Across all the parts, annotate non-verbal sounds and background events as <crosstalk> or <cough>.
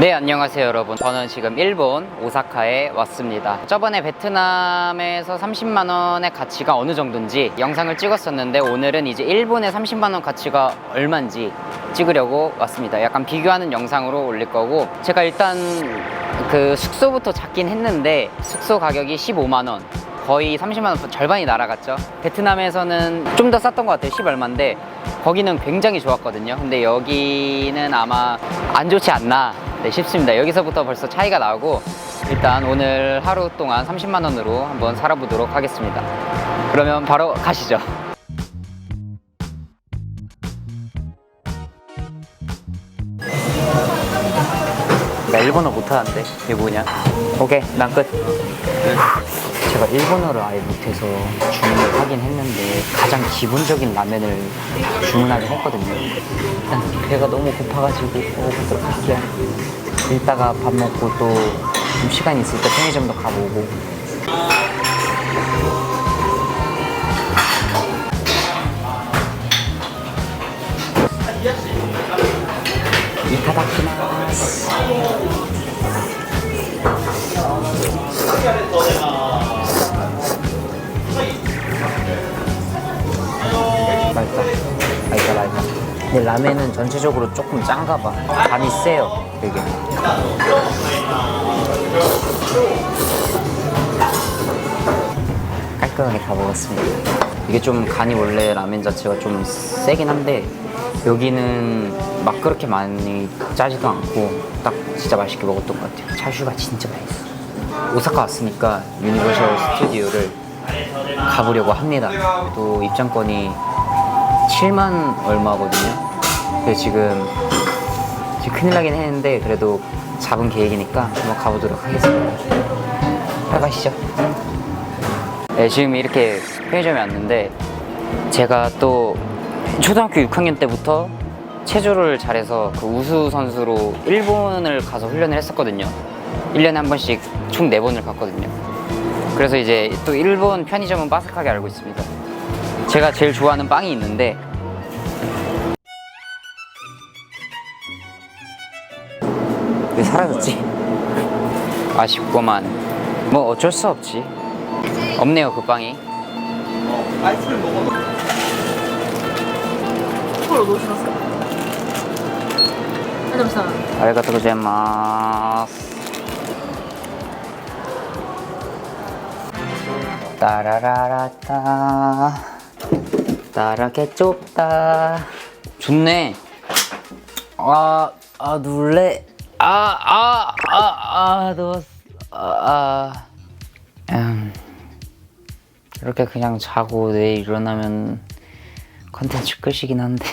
네, 안녕하세요, 여러분. 저는 지금 일본 오사카에 왔습니다. 저번에 베트남에서 30만원의 가치가 어느 정도인지 영상을 찍었었는데 오늘은 이제 일본의 30만원 가치가 얼마인지 찍으려고 왔습니다. 약간 비교하는 영상으로 올릴 거고 제가 일단 그 숙소부터 잡긴 했는데 숙소 가격이 15만원. 거의 30만 원 절반이 날아갔죠. 베트남에서는 좀 더 쌌던 것 같아요. 10 얼마인데 거기는 굉장히 좋았거든요. 근데 여기는 아마 안 좋지 않나 네, 싶습니다. 여기서부터 벌써 차이가 나고 일단 오늘 하루 동안 30만 원으로 한번 살아보도록 하겠습니다. 그러면 바로 가시죠. 나 일본어 못하는데 이게 뭐냐? 오케이 난 끝. 제가 일본어를 아예 못해서 주문을 하긴 했는데 가장 기본적인 라면을 주문하긴 했거든요. 일단 배가 너무 고파가지고 먹어보도록 할게요. 이따가 밥 먹고 또 좀 시간 있을 때 편의점도 가보고. 이타다키마스. 근데 라면은 전체적으로 조금 짠가 봐. 간이 세요, 되게. 깔끔하게 다 먹었습니다. 이게 좀 간이 원래 라면 자체가 좀 세긴 한데 여기는 막 그렇게 많이 짜지도 않고 딱 진짜 맛있게 먹었던 것 같아요. 차슈가 진짜 맛있어. 오사카 왔으니까 유니버셜 스튜디오를 가보려고 합니다. 또 입장권이 7만 얼마거든요. 근데 지금, 지금 큰일 나긴 했는데 그래도 잡은 계획이니까 한번 가보도록 하겠습니다. 빨리 가시죠. 네, 지금 이렇게 편의점에 왔는데 제가 또 초등학교 6학년 때부터 체조를 잘해서 그 우수 선수로 일본을 가서 훈련을 했었거든요. 1년에 한 번씩 총 4번을 갔거든요. 그래서 이제 또 일본 편의점은 빠삭하게 알고 있습니다. 제가 제일 좋아하는 빵이 있는데 사라졌지. 아쉽구만. 뭐 어쩔 수 없지. 없네요 그 빵이. 어, 아이스크림 먹어? 로 넣으셨어? 아잠시만 아리가토 고자이마스. 따라라라따. 따라 개쪽다. 좋네. 아, 아, 놀래. 아, 아, 아, 아, 누웠어 아, 아. 음, 이렇게 그냥 자고 내일 일어나면 컨텐츠 끝이긴 한데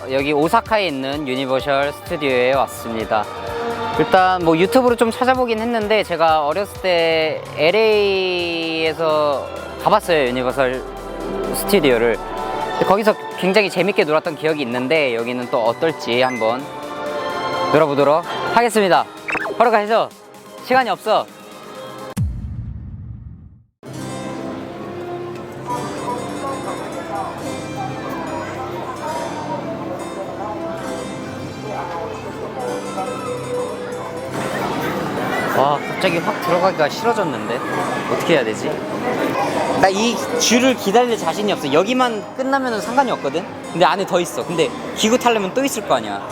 어, 여기 오사카에 있는 유니버셜 스튜디오에 왔습니다. 일단 뭐 유튜브로 좀 찾아보긴 했는데 제가 어렸을 때 LA에서 가봤어요 유니버설 스튜디오를. 거기서 굉장히 재밌게 놀았던 기억이 있는데 여기는 또 어떨지 한번 놀아보도록 하겠습니다. 바로 가시죠. 시간이 없어. 와 갑자기 확 들어가기가 싫어졌는데 어떻게 해야 되지? 나 이 줄을 기다릴 자신이 없어. 여기만 끝나면 상관이 없거든? 근데 안에 더 있어. 근데 기구 타려면 또 있을 거 아니야.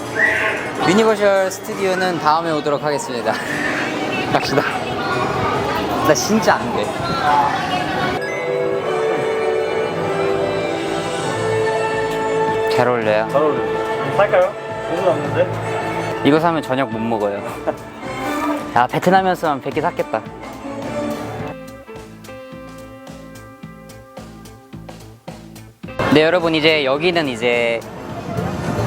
유니버셜 스튜디오는 다음에 오도록 하겠습니다. <laughs> 갑시다. 나 진짜 안돼. 잘 어울려요? 잘 어울려요. 살까요? 너무 남는데? 이거 사면 저녁 못 먹어요 <laughs> 야 베트남이었으면 100개 샀겠다. 네 여러분 이제 여기는 이제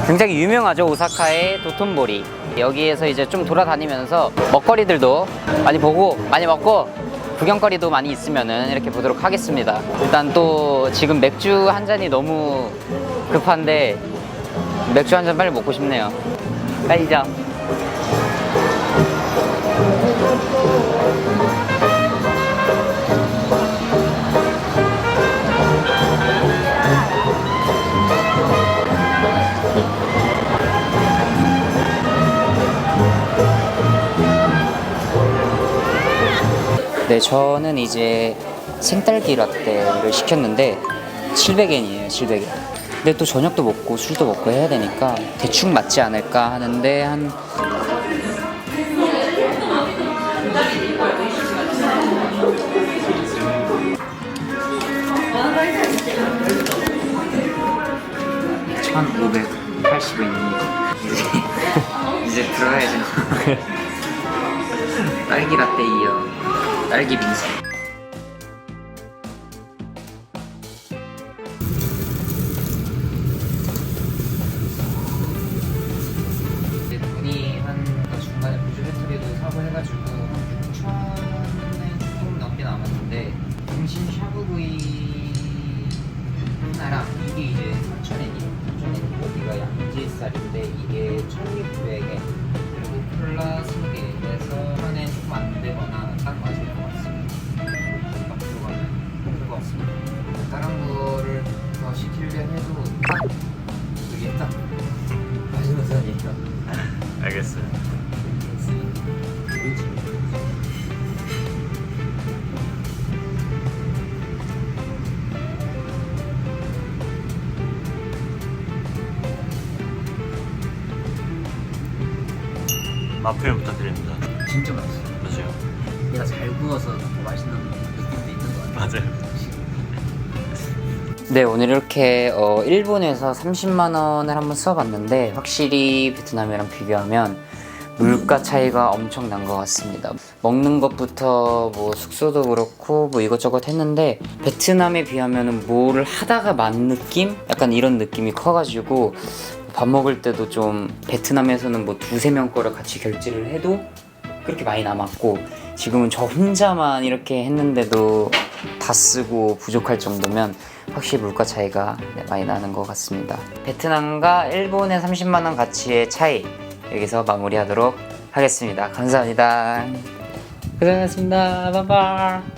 굉장히 유명하죠. 오사카의 도톤보리. 여기에서 이제 좀 돌아다니면서 먹거리들도 많이 보고 많이 먹고 구경거리도 많이 있으면은 이렇게 보도록 하겠습니다. 일단 또 지금 맥주 한 잔이 너무 급한데 맥주 한 잔 빨리 먹고 싶네요. 가시죠 네, 저는 이제 생딸기 라떼를 시켰는데 700엔이에요, 700엔. 근데 또 저녁도 먹고 술도 먹고 해야 되니까 대충 맞지 않을까 하는데 한 (1580엔입니다) 이제 <laughs> 이제 들어가야죠. <laughs> 딸기 라떼 이어 딸기 빙수. 돈이 한그 중간에 보조 배터리도 사고 해가지고 한 6천에 조금 넘게 남았는데 등심 샤브구이 하나랑 이게 이제 3,000엔이에요 3,000엔이고 이거 양지살인데 이게 1,600엔 맛 표현 부탁드립니다. 진짜 맛있어요 맞아요. 얘가 잘 구워서 더 맛있는 느낌도 있는 것 같아요 맞아요. 네 오늘 이렇게 어, 일본에서 30만 원을 한번 써봤는데 확실히 베트남이랑 비교하면 물가 차이가 엄청 난 것 같습니다. 먹는 것부터 뭐 숙소도 그렇고 뭐 이것저것 했는데 베트남에 비하면은 뭐를 하다가 만 느낌? 약간 이런 느낌이 커가지고 밥 먹을 때도 좀 베트남에서는 뭐 두세 명 거를 같이 결제를 해도 그렇게 많이 남았고 지금은 저 혼자만 이렇게 했는데도 다 쓰고 부족할 정도면 확실히 물가 차이가 네, 많이 나는 것 같습니다. 베트남과 일본의 30만 원 가치의 차이 여기서 마무리하도록 하겠습니다. 감사합니다. 고생하셨습니다. 바이바이.